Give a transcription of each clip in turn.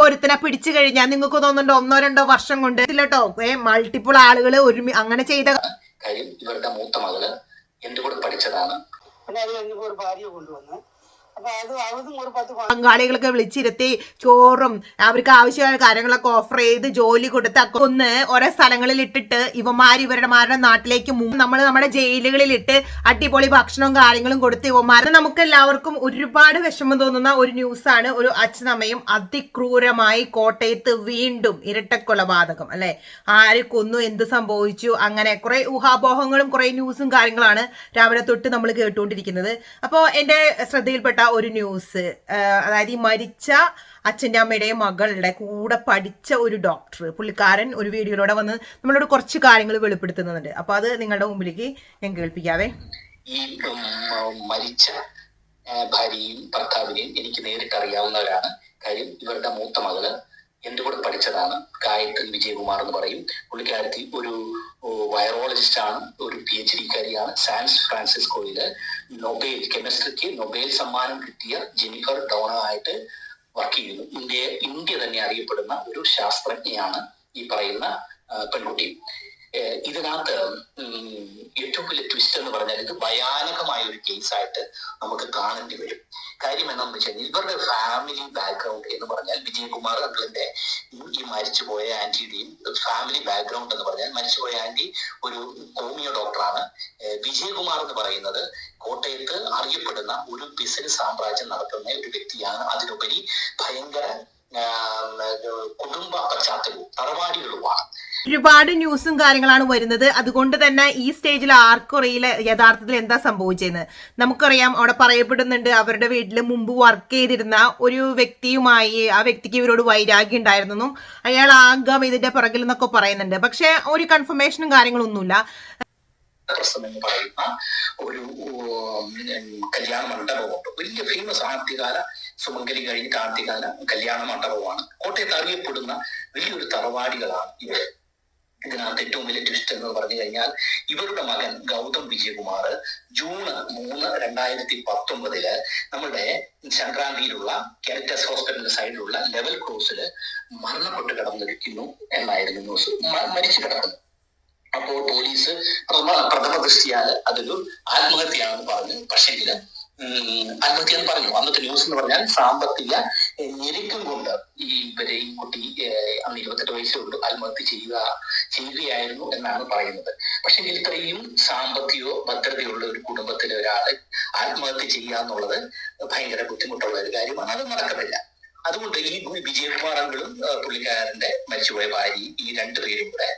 ഇപ്പൊ ഒരുത്തിനെ പിടിച്ചു കഴിഞ്ഞാൽ നിങ്ങൾക്ക് തോന്നുന്നുണ്ട് ഒന്നോ രണ്ടോ വർഷം കൊണ്ട്? ഇല്ലട്ടോ ഏ മൾട്ടിപ്പിൾ ആളുകൾ ഒരുമി അങ്ങനെ ചെയ്ത കാര്യം ഇവരുടെ മൂത്ത മകൾ എന്റെ കൂടെ പഠിച്ചതാണ് പിന്നെ കഴിഞ്ഞപ്പോൾ ഒരു ഭാര്യ കൊണ്ടുവന്ന് പങ്കാളികളൊക്കെ വിളിച്ചിരുത്തി ചോറും അവർക്ക് ആവശ്യമായ കാര്യങ്ങളൊക്കെ ഓഫർ ചെയ്ത് ജോലി കൊടുത്ത് ഒന്ന് ഓരോ സ്ഥലങ്ങളിൽ ഇട്ടിട്ട് ഇവന്മാർ ഇവരുടെ മാരുടെ നാട്ടിലേക്ക് നമ്മൾ നമ്മുടെ ജയിലുകളിൽ ഇട്ട് അടിപൊളി ഭക്ഷണവും കാര്യങ്ങളും കൊടുത്ത് ഇവന്മാർ നമുക്ക് എല്ലാവർക്കും ഒരുപാട് വിഷമം തോന്നുന്ന ഒരു ന്യൂസാണ് ഒരു അച്ഛനമ്മയും അതിക്രൂരമായി കോട്ടയത്ത് വീണ്ടും ഇരട്ടക്കൊലപാതകം അല്ലെ? ആര് കൊന്നു എന്ത് സംഭവിച്ചു അങ്ങനെ കുറെ ഊഹാപോഹങ്ങളും കുറെ ന്യൂസും കാര്യങ്ങളാണ് രാവിലെ തൊട്ട് നമ്മൾ കേട്ടുകൊണ്ടിരിക്കുന്നത്. അപ്പോൾ എന്റെ ശ്രദ്ധയിൽപ്പെട്ട ഒരു ന്യൂസ് അതായത് ഈ മരിച്ച അച്ഛന്റെ അമ്മയുടെയും മകളുടെ കൂടെ പഠിച്ച ഒരു ഡോക്ടർ പുള്ളിക്കാരൻ ഒരു വീഡിയോയിലൂടെ വന്ന് നമ്മളോട് കുറച്ച് കാര്യങ്ങൾ വെളിപ്പെടുത്തുന്നുണ്ട്. അപ്പോൾ അത് നിങ്ങളുടെ മുമ്പിലേക്ക് ഞാൻ കേൾപ്പിക്കാവേ. മരിച്ച ഭാര്യയും ഭർത്താവിനെയും എനിക്ക് നേരിട്ട് അറിയാവുന്നവരാണ് കാര്യം ഇവരുടെ മൂത്ത മകൾ എന്റെ കൂടെ പഠിച്ചതാണ്? ഗായത്രി വിജയകുമാർ എന്ന് പറയും. പുള്ളിക്കാരത്തി ഒരു വൈറോളജിസ്റ്റ് ആണ് ഒരു പി എച്ച് ഡിക്കാരിയാണ് സാൻസ് ഫ്രാൻസിസ്കോയിൽ. നൊബേൽ കെമിസ്ട്രിക്ക് നൊബേൽ സമ്മാനം കിട്ടിയ ജെനിഫർ ഡോണ ആയിട്ട് വർക്ക് ചെയ്യുന്നു. ഇന്ത്യ ഇന്ത്യ തന്നെ അറിയപ്പെടുന്ന ഒരു ശാസ്ത്രജ്ഞയാണ് ഈ പറയുന്ന പെൺകുട്ടി. ഇതിനകത്ത് ഏറ്റവും വലിയ ട്വിസ്റ്റ് എന്ന് പറഞ്ഞാൽ ഇത് ഭയാനകമായ ഒരു കേസായിട്ട് നമുക്ക് കാണേണ്ടി വരും. കാര്യം എന്താണെന്ന് വെച്ചാൽ ഇവരുടെ ഫാമിലി ബാക്ക്ഗ്രൗണ്ട് എന്ന് പറഞ്ഞാൽ വിജയകുമാർ അങ്കിളിന്റെ ഈ മരിച്ചുപോയ ആന്റിയുടെയും ഫാമിലി ബാക്ക്ഗ്രൗണ്ട് എന്ന് പറഞ്ഞാൽ മരിച്ചുപോയ ആന്റി ഒരു ഹോമിയോ ഡോക്ടറാണ്. വിജയകുമാർ എന്ന് പറയുന്നത് കോട്ടയത്ത് അറിയപ്പെടുന്ന ഒരു ബിസിനസ് സാമ്രാജ്യം നടത്തുന്ന ഒരു വ്യക്തിയാണ്. അതിലുപരി ഭയങ്കര കുടുംബ പശ്ചാത്തലവും തറവാടികളുമാണ്. ഒരുപാട് ന്യൂസും കാര്യങ്ങളാണ് വരുന്നത്. അതുകൊണ്ട് തന്നെ ഈ സ്റ്റേജിൽ ആർക്കും അറിയില്ല യഥാർത്ഥത്തിൽ എന്താ സംഭവിച്ചതെന്ന് നമുക്കറിയാം അവിടെ പറയപ്പെടുന്നുണ്ട് അവരുടെ വീട്ടിൽ മുമ്പ് വർക്ക് ചെയ്തിരുന്ന ഒരു വ്യക്തിയുമായി ആ വ്യക്തിക്ക് ഇവരോട് വൈരാഗ്യം ഉണ്ടായിരുന്നെന്നും അയാൾ ആകാം ഇതിന്റെ പിറകിൽ എന്നൊക്കെ പറയുന്നുണ്ട്. പക്ഷെ ഒരു കൺഫർമേഷനും കാര്യങ്ങളൊന്നുമില്ല. ഒരു കല്യാണ മണ്ഡപമുണ്ട്. വലിയ ഫേമസ് ആദ്യകാല സുമംഗലി കഴിഞ്ഞിട്ട് ആദ്യകാല കല്യാണ മണ്ഡപമാണ്. കോട്ടയത്ത് അറിയപ്പെടുന്ന വലിയൊരു തറവാടികളാണ് ഇവർ ഇതിനകത്ത് ഏറ്റവും വലിയ ട്വിസ്റ്റ് എന്ന് പറഞ്ഞു കഴിഞ്ഞാൽ ഇവരുടെ മകൻ ഗൗതം വിജയകുമാർ ജൂൺ മൂന്ന് രണ്ടായിരത്തി പത്തൊമ്പതിൽ നമ്മുടെ സംക്രാന്തിയിലുള്ള കാരിറ്റസ് ഹോസ്പിറ്റലിന്റെ സൈഡിലുള്ള ലെവൽ ക്രോസിൽ മരണപ്പെട്ട് കിടന്നിരിക്കുന്നു എന്നായിരുന്നു ന്യൂസ് മരിച്ചു കിടക്കുന്നു. അപ്പോൾ പോലീസ് പ്രഥമ ദൃഷ്ടിയാൽ അതൊരു ആത്മഹത്യയാണെന്ന് പറഞ്ഞു. പക്ഷെങ്കിൽ ആത്മഹത്യ എന്ന് പറഞ്ഞു. അന്നത്തെ ന്യൂസ് എന്ന് പറഞ്ഞാൽ സാമ്പത്തിക ഞെരുക്കം കൊണ്ട് ഈ ഇവരെ ഈ കുട്ടി അന്ന് ഇരുപത്തെട്ട് വയസ്സേ ഉള്ളൂ. ആത്മഹത്യ ചെയ്യുക ചെയ്യുകയായിരുന്നു എന്നാണ് പറയുന്നത്. പക്ഷെ ഇത്രയും സാമ്പത്തികയോ ഭദ്രതയുള്ള ഒരു കുടുംബത്തിലെ ഒരാൾ ആത്മഹത്യ ചെയ്യുക എന്നുള്ളത് ഭയങ്കര ബുദ്ധിമുട്ടുള്ള ഒരു കാര്യമാണ്. അത് നടക്കത്തില്ല. അതുകൊണ്ട് ഈ വിജയകുമാർ അങ്കിളും പുള്ളിക്കാരന്റെ മരിച്ചുപോയ ഭാര്യ ഈ രണ്ടുപേരും കൂടെ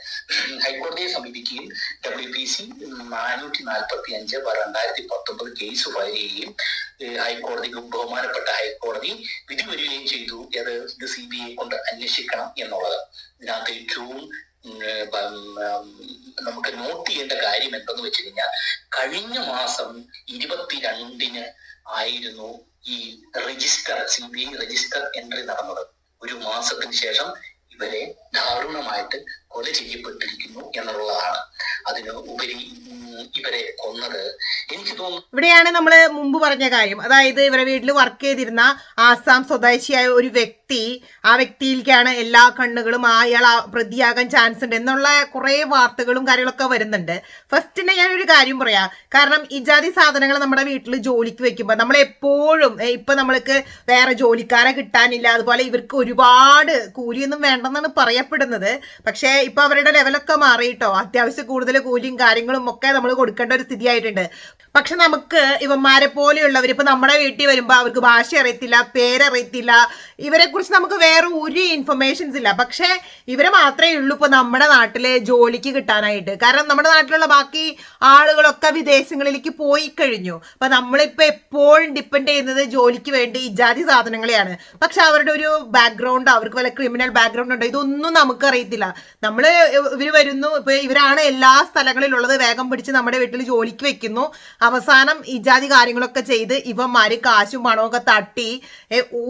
ഹൈക്കോടതിയെ സമീപിക്കുകയും ഡബ്ല്യു പി സി നാനൂറ്റി നാൽപ്പത്തി അഞ്ച് രണ്ടായിരത്തി പത്തൊമ്പത് കേസ് ഫയൽ ചെയ്യുകയും ഹൈക്കോടതിക്ക് ബഹുമാനപ്പെട്ട ഹൈക്കോടതി വിധി വരികയും ചെയ്തു. അത് ഇത് സി ബി ഐ കൊണ്ട് അന്വേഷിക്കണം എന്നുള്ളത്. ഇതിനകത്ത് ഏറ്റവും നമുക്ക് നോട്ട് ചെയ്യേണ്ട കാര്യം എന്തെന്ന് വെച്ച് കഴിഞ്ഞാൽ കഴിഞ്ഞ മാസം ഇരുപത്തിരണ്ടിന് ആയിരുന്നു ഈ register C B I register entry നടന്നത്. ഒരു മാസത്തിന് ശേഷം ഇവരെ ദാരുണമായിട്ട് കൊല ചെയ്യപ്പെട്ടിരിക്കുന്നു എന്നുള്ളതാണ്. അതിന് ഉപരി ഇവരെ കൊന്നത്. എനിക്ക് തോന്നുന്നു ഇവിടെയാണ് നമ്മൾ മുമ്പ് പറഞ്ഞ കാര്യം. അതായത് ഇവരെ വീട്ടിൽ വർക്ക് ചെയ്തിരുന്ന ആസാം സ്വദേശിയായ ഒരു വ്യക്തി ആ വ്യക്തിയിലേക്കാണ് എല്ലാ കണ്ണുകളും ആ അയാൾ പ്രതിയാകാൻ ചാൻസ് ഉണ്ട് എന്നുള്ള കുറേ വാർത്തകളും കാര്യങ്ങളൊക്കെ വരുന്നുണ്ട്. ഫസ്റ്റിനെ ഞാനൊരു കാര്യം പറയാം. കാരണം ഈ ജാതി സാധനങ്ങൾ നമ്മുടെ വീട്ടിൽ ജോലിക്ക് വെക്കുമ്പോൾ നമ്മൾ എപ്പോഴും ഇപ്പം ഇപ്പൊ നമ്മൾക്ക് വേറെ ജോലിക്കാരെ കിട്ടാനില്ല അതുപോലെ ഇവർക്ക് ഒരുപാട് കൂലിയൊന്നും വേണ്ടെന്നാണ് പറയപ്പെടുന്നത്. പക്ഷേ ഇപ്പൊ അവരുടെ ലെവലൊക്കെ മാറിയിട്ടോ അത്യാവശ്യം കൂടുതൽ കൂലിയും കാര്യങ്ങളും ഒക്കെ നമ്മൾ കൊടുക്കേണ്ട ഒരു സ്ഥിതിയായിട്ടുണ്ട്. പക്ഷെ നമുക്ക് ഇവന്മാരെ പോലെയുള്ളവർ ഇപ്പൊ നമ്മുടെ വീട്ടിൽ വരുമ്പോൾ അവർക്ക് ഭാഷ അറിയത്തില്ല പേരറിയത്തില്ല ഇവരെ കുറിച്ച് നമുക്ക് വേറെ ഒരു ഇൻഫർമേഷൻസ് ഇല്ല. പക്ഷെ ഇവരെ മാത്രമേ ഉള്ളൂ ഇപ്പൊ നമ്മുടെ നാട്ടിലെ ജോലിക്ക് കിട്ടാനായിട്ട്. കാരണം നമ്മുടെ നാട്ടിലുള്ള ബാക്കി ആളുകളൊക്കെ വിദേശങ്ങളിലേക്ക് പോയി കഴിഞ്ഞു. അപ്പൊ നമ്മളിപ്പോ എപ്പോഴും ഡിപ്പെൻഡ് ചെയ്യുന്നത് ജോലിക്ക് വേണ്ടി ഇജാതി സാധനങ്ങളെയാണ്. പക്ഷെ അവരുടെ ഒരു ബാക്ക്ഗ്രൗണ്ട് അവർക്ക് വല്ല ക്രിമിനൽ ബാക്ക്ഗ്രൗണ്ട് ഉണ്ടോ? ഇതൊന്നും നമുക്ക് അറിയത്തില്ല. നമ്മൾ ഇവർ വരുന്നു ഇപ്പൊ ഇവരാണ് എല്ലാ സ്ഥലങ്ങളിലുള്ളത് വേഗം പിടിച്ച് നമ്മുടെ വീട്ടിൽ ജോലിക്ക് വെക്കുന്നു. അവസാനം ഇജാതി കാര്യങ്ങളൊക്കെ ചെയ്ത് ഇവന്മാര് കാശും പണമൊക്കെ തട്ടി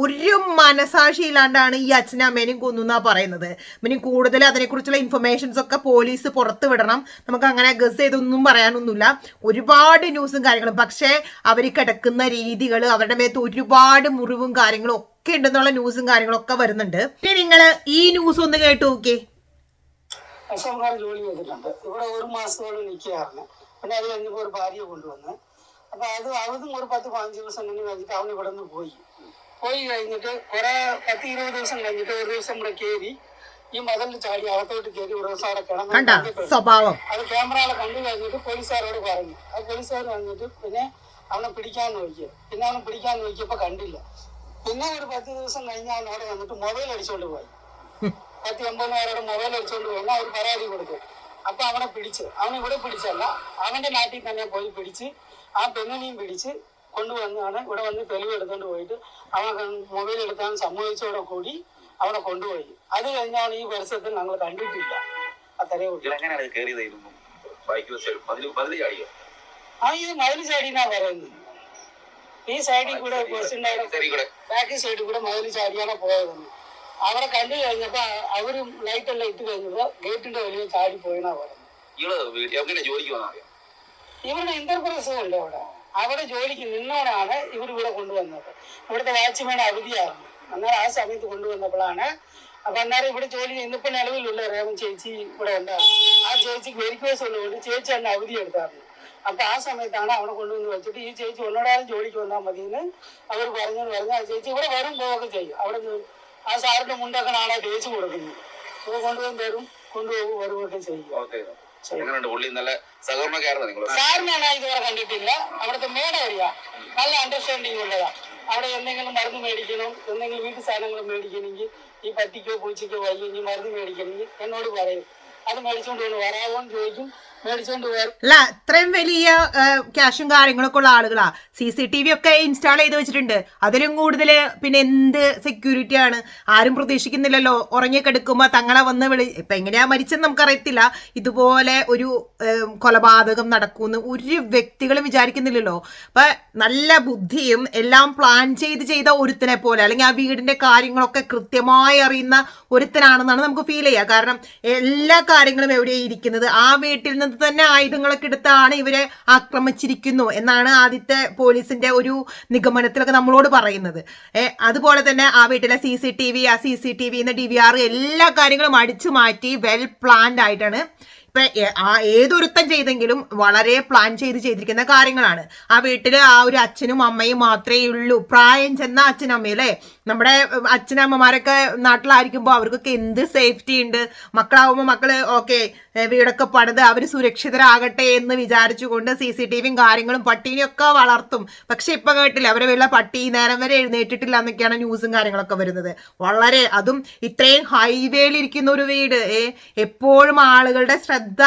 ഒരു മനസാക്ഷി ഇല്ലാണ്ടാണ് ഈ അച്ഛനും അമ്മേനെയും കൊന്നുന്നാ പറയുന്നത്. പിന്നെ കൂടുതൽ അതിനെക്കുറിച്ചുള്ള ഇൻഫർമേഷൻസ് ഒക്കെ പോലീസ് പുറത്തു വിടണം. നമുക്ക് അങ്ങനെ ഗസ് ചെയ്തൊന്നും പറയാനൊന്നുമില്ല. ഒരുപാട് ന്യൂസും കാര്യങ്ങളും. പക്ഷേ അവർ കിടക്കുന്ന രീതികൾ അവരുടെ മേത്ത് ഒരുപാട് മുറിവും കാര്യങ്ങളും ഒക്കെ ഉണ്ടെന്നുള്ള ന്യൂസും കാര്യങ്ങളും ഒക്കെ വരുന്നുണ്ട്. പിന്നെ നിങ്ങൾ ഈ ന്യൂസ് ഒന്ന് കേട്ടു നോക്കിയേ. ഒരു പിന്നെ അത് കഴിഞ്ഞപ്പോൾ ഒരു ഭാര്യയെ കൊണ്ടുവന്ന്. അപ്പൊ അത് അതും ഒരു പത്ത് പതിനഞ്ച് ദിവസം കഴിഞ്ഞ് കഴിഞ്ഞിട്ട് അവൻ ഇവിടെ നിന്ന് പോയി. പോയി കഴിഞ്ഞിട്ട് കുറെ പത്ത് ഇരുപത് ദിവസം കഴിഞ്ഞിട്ട് ഒരു ദിവസം ഇവിടെ കയറി ഈ മതിലിൽ ചാടി അകത്തോട്ട് കയറി ഒരു ദിവസം അവിടെ കിടന്നു സ്വഭാവം. അത് ക്യാമറകളെ കണ്ടു കഴിഞ്ഞിട്ട് പോലീസുകാരോട് പറഞ്ഞു. അത് പോലീസുകാർ വന്നിട്ട് പിന്നെ അവനെ പിടിക്കാൻ നോക്കിയത് പിന്നെ അവനെ പിടിക്കാൻ നോക്കിയപ്പോ കണ്ടില്ല. പിന്നെ ഒരു പത്ത് ദിവസം കഴിഞ്ഞ് അവൻ അവിടെ വന്നിട്ട് മൊബൈൽ അടിച്ചോണ്ട് പോയി. പത്ത് എൺപതിനായിരം മൊബൈൽ അടിച്ചോണ്ട് പോയി. അവർ പരാതി കൊടുത്തു. അപ്പൊ അവനെ പിടിച്ച്. അവൻ ഇവിടെ പിടിച്ചല്ല. അവന്റെ നാട്ടിൽ തന്നെ പോയി പിടിച്ച് ആ പെണ്ണിനെയും പിടിച്ച് കൊണ്ടുവന്നാണ് ഇവിടെ വന്ന് തെളിവ് എടുത്തുകൊണ്ട് പോയിട്ട് അവനെ മൊബൈൽ എടുക്കാൻ സമ്മതിച്ചോടെ കൂടി അവിടെ കൊണ്ടുപോയി. അത് കഴിഞ്ഞാണ് ഈ പരിസരത്തിൽ ഞങ്ങൾ കണ്ടിട്ടില്ല. അത്രേ ആ ഈ മതിൽ ചാടിയെന്നാ പറയുന്നത്. ഈ സൈഡിൽ കൂടെ ബാക്കി സൈഡിൽ കൂടെ മതിൽ ചാടിയാണ് പോയതെന്ന്. അവരെ കണ്ടു കഴിഞ്ഞപ്പോ അവരും ലൈറ്റ് എല്ലാം ഇട്ട് കഴിഞ്ഞപ്പോ ഗേറ്റിന്റെ വലിയ ചാടി പോയെന്നാ പറയുന്നത്. ഇവിടെ ഇന്റർപ്രൈസ് ഉണ്ട് അവിടെ? അവിടെ ജോലിക്ക് നിന്നവരാണ് ഇവർ ഇവിടെ കൊണ്ടുവന്നത്. ഇവിടുത്തെ വാച്ച്മാൻ അവധിയായിരുന്നു. അന്നേരം ആ സമയത്ത് കൊണ്ടുവന്നപ്പോഴാണ് അപ്പൊ അന്നേരം ഇവിടെ ജോലി ഇന്നിപ്പോ നിലവിലുള്ള റേവൻ ചേച്ചി ഇവിടെ ഉണ്ടായിരുന്നു ആ ചേച്ചിക്ക് വെരിക്കോസ് ഉള്ളതുകൊണ്ട് ചേച്ചി തന്നെ അവധി എടുത്തായിരുന്നു. അപ്പൊ ആ സമയത്താണ് അവിടെ കൊണ്ടുവന്ന് വെച്ചിട്ട് ഈ ചേച്ചി ഒന്നോടാലും ജോലിക്ക് വന്നാൽ മതി അവർ പറഞ്ഞു പറഞ്ഞു ആ ചേച്ചി ഇവിടെ വരും പോവുകയൊക്കെ ചെയ്യും. അവിടെ ആ സാറിന്റെ മുണ്ടൊക്കെ നാളെ തേച്ച് കൊടുക്കുന്നു. കൊണ്ടുവന്ന് തരും കൊണ്ടുപോകും വരുമൊക്കെ ചെയ്യും. എങ്ങനെയുണ്ട്? പുള്ളി നല്ല സഹകരണക്കാരാണ് നിങ്ങൾ സാറിനെ ഞാൻ ഇതുവരെ കണ്ടിട്ടില്ല. അവിടുത്തെ മേട അറിയാ നല്ല അണ്ടർസ്റ്റാൻഡിങ് ഉള്ളതാ. അവിടെ എന്തെങ്കിലും മരുന്ന് മേടിക്കണം എന്തെങ്കിലും വീട്ടു സാധനങ്ങൾ മേടിക്കണമെങ്കിൽ ഈ പട്ടിക്കോ പൂച്ചയ്ക്കോ വയ്യെങ്കിൽ മരുന്ന് മേടിക്കണമെങ്കിൽ എന്നോട് പറയും. അത് മേടിച്ചോണ്ട് വന്ന് വരാമോ എന്ന് ചോദിക്കും. അല്ല ഇത്രയും വലിയ ക്യാഷും കാര്യങ്ങളൊക്കെ ഉള്ള ആളുകളാ. സി സി ടി വി ഒക്കെ ഇൻസ്റ്റാൾ ചെയ്ത് വെച്ചിട്ടുണ്ട്. അതിലും കൂടുതൽ പിന്നെ എന്ത് സെക്യൂരിറ്റി ആണ്? ആരും പ്രതീക്ഷിക്കുന്നില്ലല്ലോ. ഉറങ്ങിക്കെടുക്കുമ്പോൾ തങ്ങളെ വന്ന് വിളി ഇപ്പൊ എങ്ങനെയാ മരിച്ചെന്ന് നമുക്കറിയത്തില്ല. ഇതുപോലെ ഒരു കൊലപാതകം നടക്കുമെന്ന് ഒരു വ്യക്തികളും വിചാരിക്കുന്നില്ലല്ലോ. അപ്പൊ നല്ല ബുദ്ധിയും എല്ലാം പ്ലാൻ ചെയ്ത് ചെയ്ത ഒരുത്തനെ പോലെ അല്ലെങ്കിൽ ആ വീടിന്റെ കാര്യങ്ങളൊക്കെ കൃത്യമായി അറിയുന്ന ഒരുത്തനാണെന്നാണ് നമുക്ക് ഫീൽ ചെയ്യുക കാരണം എല്ലാ കാര്യങ്ങളും എവിടെയാണ് ഇരിക്കുന്നത്? ആ വീട്ടിൽ നിന്ന് തന്നെ ആയുധങ്ങളൊക്കെ എടുത്താണ് ഇവരെ ആക്രമിച്ചിരിക്കുന്നു എന്നാണ് ആദ്യത്തെ പോലീസിന്റെ ഒരു നിഗമനത്തിലൊക്കെ നമ്മളോട് പറയുന്നത്. അതുപോലെ തന്നെ ആ വീട്ടിലെ സി സി ടി വി ആ C C T V D V R എല്ലാ കാര്യങ്ങളും അടിച്ചു മാറ്റി വെൽ പ്ലാൻഡ് ആയിട്ടാണ് ഇപ്പൊ ആ ഏതൊരുത്തം ചെയ്തെങ്കിലും വളരെ പ്ലാൻ ചെയ്ത് ചെയ്തിരിക്കുന്ന കാര്യങ്ങളാണ്. ആ വീട്ടിൽ ആ ഒരു അച്ഛനും അമ്മയും മാത്രമേ ഉള്ളൂ. പ്രായം ചെന്ന അച്ഛനും അമ്മയും അല്ലേ? നമ്മുടെ അച്ഛനമ്മമാരൊക്കെ നാട്ടിലായിരിക്കുമ്പോൾ അവർക്കൊക്കെ എന്ത് സേഫ്റ്റി ഉണ്ട്? മക്കളാവുമ്പോൾ മക്കൾ ഓക്കെ വീടൊക്കെ പണിത് അവർ സുരക്ഷിതരാകട്ടെ എന്ന് വിചാരിച്ചുകൊണ്ട് സി സി ടി വിയും കാര്യങ്ങളും പട്ടീനെയൊക്കെ വളർത്തും. പക്ഷെ ഇപ്പൊ കേട്ടില്ല അവരെ വീട്ടിലെ പട്ടി നേരം വരെ എഴുന്നേറ്റിട്ടില്ല എന്നൊക്കെയാണ് ന്യൂസും കാര്യങ്ങളൊക്കെ വരുന്നത്. വളരെ അതും ഇത്രയും ഹൈവേയിൽ ഇരിക്കുന്ന ഒരു വീട് എപ്പോഴും ആളുകളുടെ ശ്രദ്ധ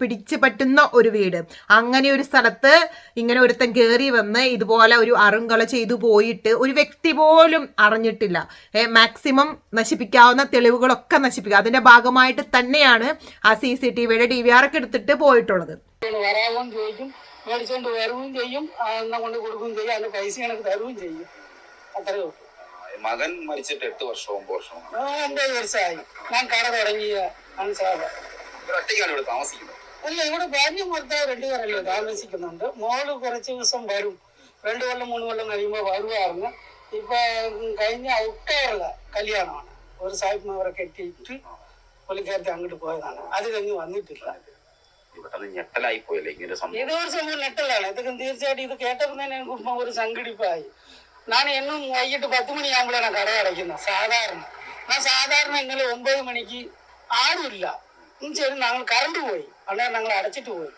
പിടിച്ചു പറ്റുന്ന ഒരു വീട്. അങ്ങനെ ഒരു സ്ഥലത്ത് ഇങ്ങനെ ഒരുത്തൻ കയറി വന്ന് ഇതുപോലെ ഒരു അറുങ്കള ചെയ്തു പോയിട്ട് ഒരു വ്യക്തി പോലും അറിഞ്ഞിട്ടില്ല. മാക്സിമം നശിപ്പിക്കാവുന്ന തെളിവുകളൊക്കെ നശിപ്പിക്കുക അതിന്റെ ഭാഗമായിട്ട് തന്നെയാണ് ആ സി സി ടി വിയുടെ ഡി വി ആർ ഒക്കെ എടുത്തിട്ട് പോയിട്ടുള്ളത്. മേടിച്ചോണ്ട് വരികയും ചെയ്യും കൊണ്ട് കൊടുക്കുകയും ചെയ്യും അതിന്റെ പൈസ കണക്ക് തരുകയും ചെയ്യും. അത്രേ ഉള്ളൂ. മകൻ മരിച്ചിട്ട് എട്ട് വർഷവും ഒമ്പത് വർഷവും ആ, വർഷമായി. ഞാൻ കട തുടങ്ങിയ മനസ്സിലാകാം ഇവർ ഒറ്റയ്ക്കാണ് ഇവിടെ താമസിക്കുന്നത്. അല്ല ഇവിടെ ഭാര്യ ഭർത്താവ് രണ്ടുപേരല്ലേ താമസിക്കുന്നുണ്ട് മോൾ കുറച്ച് ദിവസം വരും. രണ്ടു കൊല്ലം മൂന്ന് കൊല്ലം കഴിയുമ്പോൾ വരുവായിരുന്നു. ഇപ്പൊ കഴിഞ്ഞ ഒക്ടോബറിലെ കല്യാണമാണ്. ഒരു സാഹിബ് അവരെ കെട്ടിയിട്ട് പുള്ളിക്കാരത്തെ അങ്ങോട്ട് പോയതാണ്. അത് കഴിഞ്ഞ് വന്നിട്ടില്ല. ഇതൊരു ഞെട്ടലായി പോയല്ലേ ഇങ്ങനെ ഒരു സംഭവം ഇത് ഒരു സംഭവം നെട്ടലാണ് ഇതൊക്കെ തീർച്ചയായിട്ടും ഇത് കേട്ടപ്പോൾ തന്നെ എനിക്ക് ഒരു സംഘടിപ്പായി. ഞാൻ എന്നും വൈകിട്ട് പത്ത് മണിയാകുമ്പോഴാണ് കട അടയ്ക്കുന്നത്. സാധാരണ. ഞാൻ സാധാരണ ഇന്നലെ ഒമ്പത് മണിക്ക് ആരുമില്ല. ശരി ഞങ്ങൾ കറണ്ട് പോയി. അന്നേരം ഞങ്ങൾ അടച്ചിട്ട് പോയി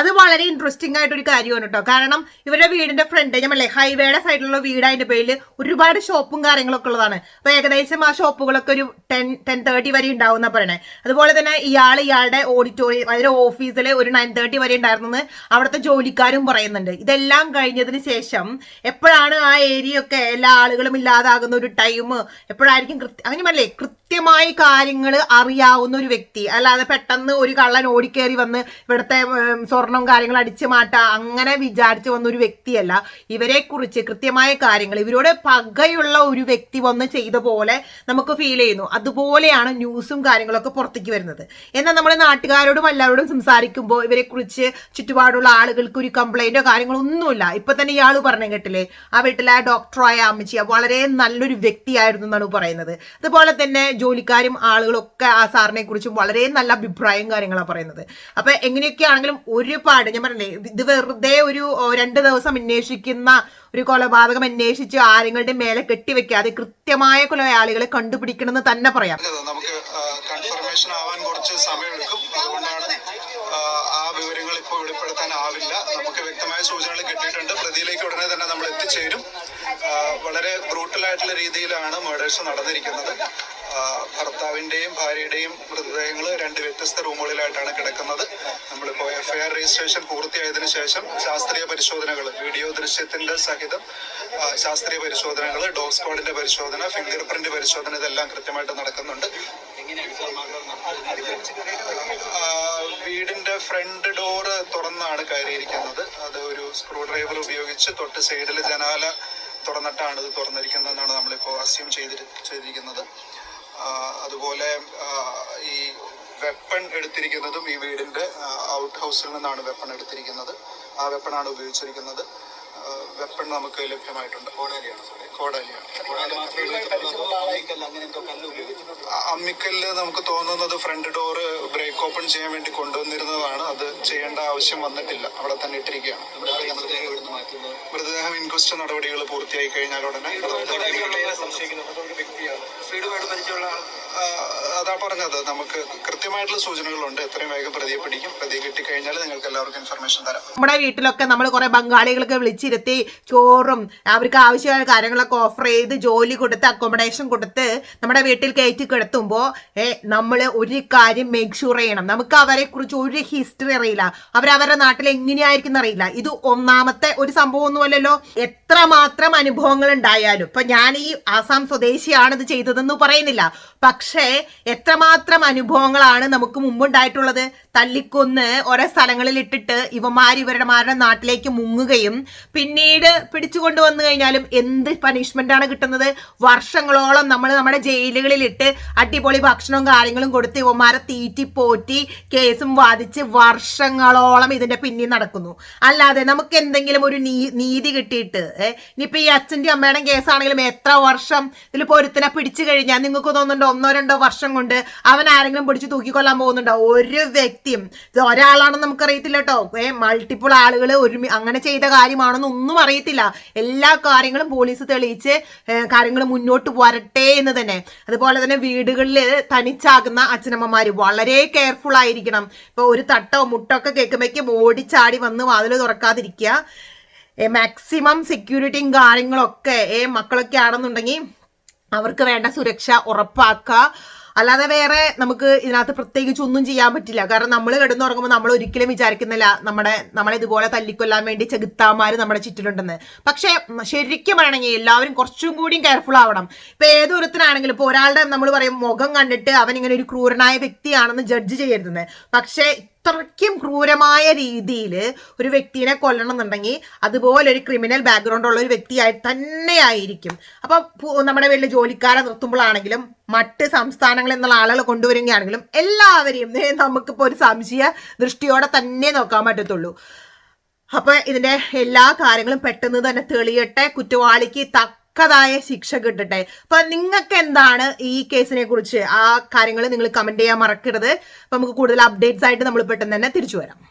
അത് വളരെ ഇൻട്രസ്റ്റിംഗ് ആയിട്ടൊരു കാര്യമാണ് കേട്ടോ കാരണം ഇവരുടെ വീടിന്റെ ഫ്രണ്ട് നമ്മളെ ഹൈവേയുടെ സൈഡിലുള്ള വീട് അതിന്റെ പേരിൽ ഒരുപാട് ഷോപ്പും കാര്യങ്ങളൊക്കെ ഉള്ളതാണ്. അപ്പൊ ഏകദേശം ആ ഷോപ്പുകളൊക്കെ ഒരു ടെൻ ടെൻ തേർട്ടി വരെ ഉണ്ടാവും എന്നാ പറയണേ. അതുപോലെ തന്നെ ഇയാൾ ഇയാളുടെ ഓഡിറ്റോറിയം അതായത് ഓഫീസിൽ ഒരു നയൻ തേർട്ടി വരെ ഉണ്ടായിരുന്നെന്ന് അവിടുത്തെ ജോലിക്കാരും പറയുന്നുണ്ട്. ഇതെല്ലാം കഴിഞ്ഞതിന് ശേഷം എപ്പോഴാണ് ആ ഏരിയ ഒക്കെ എല്ലാ ആളുകളും ഇല്ലാതാകുന്ന ഒരു ടൈം എപ്പോഴായിരിക്കും കൃത്യ അങ്ങനെ അല്ലേ കൃത്യമായി കാര്യങ്ങൾ അറിയാവുന്ന ഒരു വ്യക്തി അല്ലാതെ പെട്ടെന്ന് ഒരു കള്ളൻ ഓടിക്കേറി വന്ന് ഇവിടുത്തെ സ്വർണം കാര്യങ്ങൾ അടിച്ചു മാറ്റാ അങ്ങനെ വിചാരിച്ച് വന്ന ഒരു വ്യക്തിയല്ല. ഇവരെ കുറിച്ച് കൃത്യമായ കാര്യങ്ങൾ ഇവരോട് പകയുള്ള ഒരു വ്യക്തി വന്ന് ചെയ്ത പോലെ നമുക്ക് ഫീൽ ചെയ്യുന്നു. അതുപോലെയാണ് ന്യൂസും കാര്യങ്ങളൊക്കെ പുറത്തേക്ക് വരുന്നത്. എന്നാൽ നമ്മുടെ നാട്ടുകാരോടും എല്ലാവരോടും സംസാരിക്കുമ്പോൾ ഇവരെ കുറിച്ച് ചുറ്റുപാടുള്ള ആളുകൾക്ക് ഒരു കംപ്ലൈന്റോ കാര്യങ്ങളൊന്നുമില്ല ഇപ്പൊ തന്നെ ഇയാൾ പറഞ്ഞു കേട്ടില്ലേ? ആ വീട്ടിലെ ഡോക്ടറായ അമ്മച്ചി വളരെ നല്ലൊരു വ്യക്തിയായിരുന്നു എന്നാണ് പറയുന്നത്. അതുപോലെ തന്നെ ജോലിക്കാരും ആളുകളൊക്കെ ആ സാറിനെ കുറിച്ചും വളരെ നല്ല അഭിപ്രായം കാര്യങ്ങളാണ് പറയുന്നത്. അപ്പൊ എങ്ങനെയൊക്കെയാണെങ്കിലും ഒരുപാട് ഞാൻ പറഞ്ഞേ ഇത് വെറുതെ ഒരു രണ്ട് ദിവസം അന്വേഷിക്കുന്ന ഒരു കൊലപാതകം അന്വേഷിച്ച് ആരെങ്ങളുടെ മേലെ കെട്ടിവെക്കാതെ കൃത്യമായ കൊലയാളികളെ കണ്ടുപിടിക്കണമെന്ന് തന്നെ പറയാം. നമുക്ക് കൺഫർമേഷൻ ആവാൻ കുറച്ച് അതുകൊണ്ടാണ് ആ, വിവരങ്ങൾ ഇപ്പോൾ വെളിപ്പെടുത്താനാവില്ല നമുക്ക് വ്യക്തമായ സൂചനകൾ കിട്ടിയിട്ടുണ്ട്. പ്രതിയിലേക്ക് ഉടനെ തന്നെ നമ്മൾ എത്തിച്ചേരും. വളരെ ബ്രൂട്ടൽ ആയിട്ടുള്ള രീതിയിലാണ് മേഡേഴ്സ് നടന്നിരിക്കുന്നത്. ഭർത്താവിന്റെയും ഭാര്യയുടെയും മൃതദേഹങ്ങൾ രണ്ട് വ്യത്യസ്ത റൂമുകളിലായിട്ടാണ് കിടക്കുന്നത്. നമ്മളിപ്പോൾ എഫ്ഐആർ രജിസ്ട്രേഷൻ പൂർത്തിയായതിനു ശേഷം ശാസ്ത്രീയ പരിശോധനകൾ വീഡിയോ ദൃശ്യത്തിന്റെ സഹിതം ശാസ്ത്രീയ പരിശോധനകൾ ഡോഗ് സ്ക്വാഡിന്റെ പരിശോധന ഫിംഗർ പ്രിന്റ് പരിശോധന ഇതെല്ലാം കൃത്യമായിട്ട് നടക്കുന്നുണ്ട്. വീടിന്റെ ഫ്രണ്ട് ഡോറ് തുറന്നാണ് കയറിയിരിക്കുന്നത്. അത് ഒരു സ്ക്രൂ ഡ്രൈവർ ഉപയോഗിച്ച് തൊട്ട് സൈഡിൽ ജനാല തുറന്നിട്ടാണ് ഇത് തുറന്നിരിക്കുന്നതെന്നാണ് നമ്മളിപ്പോൾ അസ്യൂം ചെയ്തിരി ചെയ്തിരിക്കുന്നത്. അതുപോലെ ഈ വെപ്പൺ എടുത്തിരിക്കുന്നതും ഈ വീടിന്റെ ഔട്ട് ഹൗസിൽ നിന്നാണ് വെപ്പൺ എടുത്തിരിക്കുന്നത്. ആ വെപ്പണാണ് ഉപയോഗിച്ചിരിക്കുന്നത്. വെപ്പൺ നമുക്ക് ലഭ്യമായിട്ടുണ്ട്. കോടാലിയാണ് അമ്മിക്കല്ല് നമുക്ക് തോന്നുന്നത് ഫ്രണ്ട് ഡോറ് ബ്രേക്ക് ഓപ്പൺ ചെയ്യാൻ വേണ്ടി കൊണ്ടുവന്നിരുന്നതാണ്. അത് ചെയ്യേണ്ട ആവശ്യം വന്നിട്ടില്ല. അവിടെ തന്നെ ഇട്ടിരിക്കുകയാണ്. മൃതദേഹം ഇൻക്വസ്റ്റ് നടപടികൾ പൂർത്തിയായി കഴിഞ്ഞാൽ ഉടനെ അതാ പറഞ്ഞത്. നമുക്ക് കൃത്യമായിട്ടുള്ള സൂചനകളുണ്ട്. എത്രയും വേഗം പ്രതിയെ പിടിക്കും. പ്രതിയെ കിട്ടിക്കഴിഞ്ഞാൽ നിങ്ങൾക്ക് എല്ലാവർക്കും ഇൻഫർമേഷൻ തരാം. നമ്മുടെ വീട്ടിലൊക്കെ നമ്മൾ കുറെ ബംഗാളികളൊക്കെ വിളിച്ചിരുത്തി ചോറും അവർക്ക് ആവശ്യമായ കാര്യങ്ങളൊക്കെ ഓഫർ ചെയ്ത് ജോലി കൊടുത്ത് അക്കോമഡേഷൻ കൊടുത്ത് നമ്മുടെ വീട്ടിൽ കയറ്റി കിടത്തുമ്പോൾ നമ്മൾ ഒരു കാര്യം മേക്ക് ഷുവർ ചെയ്യണം നമുക്ക് അവരെ കുറിച്ച് ഒരു ഹിസ്റ്ററി അറിയില്ല. അവരവരുടെ നാട്ടിൽ എങ്ങനെയായിരിക്കും അറിയില്ല ഇത് ഒന്നാമത്തെ ഒരു സംഭവം ഒന്നുമല്ലല്ലോ. എത്രമാത്രം അനുഭവങ്ങൾ ഉണ്ടായാലും. ഇപ്പൊ ഞാൻ ഈ ആസാം സ്വദേശിയാണ് ഇത് ചെയ്തതെന്ന് പറയുന്നില്ല. പക്ഷേ എത്രമാത്രം അനുഭവങ്ങളാണ് നമുക്ക് മുമ്പുണ്ടായിട്ടുള്ളത്? തല്ലിക്കൊന്ന് ഓരോ സ്ഥലങ്ങളിൽ ഇട്ടിട്ട് ഇവന്മാർ ഇവരുടെ നാട്ടിലേക്ക് മുങ്ങുകയും പിന്നീട് പിടിച്ചുകൊണ്ട് വന്നു കഴിഞ്ഞാലും എന്ത് പനിഷ്മെന്റ് ആണ് കിട്ടുന്നത്? വർഷങ്ങളോളം നമ്മൾ നമ്മുടെ ജയിലുകളിലിട്ട് അടിപൊളി ഭക്ഷണവും കാര്യങ്ങളും കൊടുത്ത് ഇവന്മാരെ തീറ്റി കേസും വാദിച്ച് വർഷങ്ങളോളം ഇതിന്റെ പിന്നിൽ നടക്കുന്നു. അല്ലാതെ നമുക്ക് എന്തെങ്കിലും ഒരു നീതി കിട്ടിയിട്ട് ഏഹ് ഇനിയിപ്പോ ഈ അച്ഛന്റെ അമ്മയുടെ കേസാണെങ്കിലും എത്ര വർഷം ഇതിൽ പൊരുത്തിനെ പിടിച്ചു കഴിഞ്ഞാൽ നിങ്ങൾക്ക് തോന്നുന്നുണ്ടോ ഒന്നോ രണ്ടോ വർഷം കൊണ്ട് അവൻ ആരെങ്കിലും പിടിച്ച് തൂക്കിക്കൊല്ലാൻ പോകുന്നുണ്ടോ? ഒരു വ്യക്തിയും. ഒരാളാണെന്ന് നമുക്കറിയത്തില്ല കേട്ടോ. ഏ മൾട്ടിപ്പിൾ ആളുകൾ ഒരു അങ്ങനെ ചെയ്ത കാര്യമാണെന്ന് ഒന്നും അറിയത്തില്ല. എല്ലാ കാര്യങ്ങളും പോലീസ് തെളിയിച്ച് കാര്യങ്ങൾ മുന്നോട്ട് വരട്ടെ എന്ന് തന്നെ. അതുപോലെ തന്നെ വീടുകളിൽ തനിച്ചാകുന്ന അച്ഛനമ്മമാര് വളരെ കെയർഫുൾ ആയിരിക്കണം. ഇപ്പൊ ഒരു തട്ടോ മുട്ടോ ഒക്കെ കേൾക്കുമ്പോഴേക്കും ഓടിച്ചാടി വന്ന് വാതിൽ തുറക്കാതിരിക്കുക. മാക്സിമം സെക്യൂരിറ്റിയും കാര്യങ്ങളൊക്കെ ഏ മക്കളൊക്കെ ആണെന്നുണ്ടെങ്കിൽ അവർക്ക് വേണ്ട സുരക്ഷ ഉറപ്പാക്കുക. അല്ലാതെ വേറെ നമുക്ക് ഇതിനകത്ത് പ്രത്യേകിച്ച് ഒന്നും ചെയ്യാൻ പറ്റില്ല. കാരണം നമ്മൾ കിടന്നുറങ്ങുമ്പോൾ നമ്മൾ ഒരിക്കലും വിചാരിക്കുന്നില്ല നമ്മുടെ നമ്മളെ ഇതുപോലെ തല്ലിക്കൊല്ലാൻ വേണ്ടി ചെകുത്താമാർ നമ്മുടെ ചുറ്റിലുണ്ടെന്ന്. പക്ഷേ ശരിക്കും ആണെങ്കിൽ എല്ലാവരും കുറച്ചും കൂടിയും കെയർഫുൾ ആവണം. ഇപ്പൊ ഏതൊരുത്തനാണെങ്കിലും ഇപ്പൊ ഒരാളുടെ നമ്മൾ പറയും മുഖം കണ്ടിട്ട് അവൻ ഇങ്ങനെ ഒരു ക്രൂരനായ വ്യക്തിയാണെന്ന് ജഡ്ജ് ചെയ്യരുതെന്ന്. പക്ഷേ ഇത്രയ്ക്കും ക്രൂരമായ രീതിയിൽ ഒരു വ്യക്തിനെ കൊല്ലണം എന്നുണ്ടെങ്കിൽ അതുപോലെ ഒരു ക്രിമിനൽ ബാക്ക്ഗ്രൗണ്ട് ഉള്ള ഒരു വ്യക്തിയായി തന്നെയായിരിക്കും. അപ്പോൾ നമ്മുടെ വീട്ടിൽ ജോലിക്കാരെ നിർത്തുമ്പോഴാണെങ്കിലും മറ്റ് സംസ്ഥാനങ്ങളിൽ നിന്നുള്ള ആളുകൾ കൊണ്ടുവരികയാണെങ്കിലും എല്ലാവരെയും നമുക്കിപ്പോൾ ഒരു സംശയ ദൃഷ്ടിയോടെ തന്നെ നോക്കാൻ പറ്റത്തുള്ളൂ. അപ്പോൾ ഇതിന്റെ എല്ലാ കാര്യങ്ങളും പെട്ടെന്ന് തന്നെ തെളിയട്ടെ. കുറ്റവാളിക്ക് തക്കതായ ശിക്ഷ കിട്ടട്ടെ. അപ്പൊ നിങ്ങൾക്ക് എന്താണ് ഈ കേസിനെ കുറിച്ച് ആ കാര്യങ്ങൾ നിങ്ങൾ കമന്റ് ചെയ്യാൻ മറക്കരുത്. അപ്പൊ നമുക്ക് കൂടുതൽ അപ്ഡേറ്റ്സ് ആയിട്ട് നമ്മൾ പെട്ടെന്ന് തന്നെ തിരിച്ചു വരാം.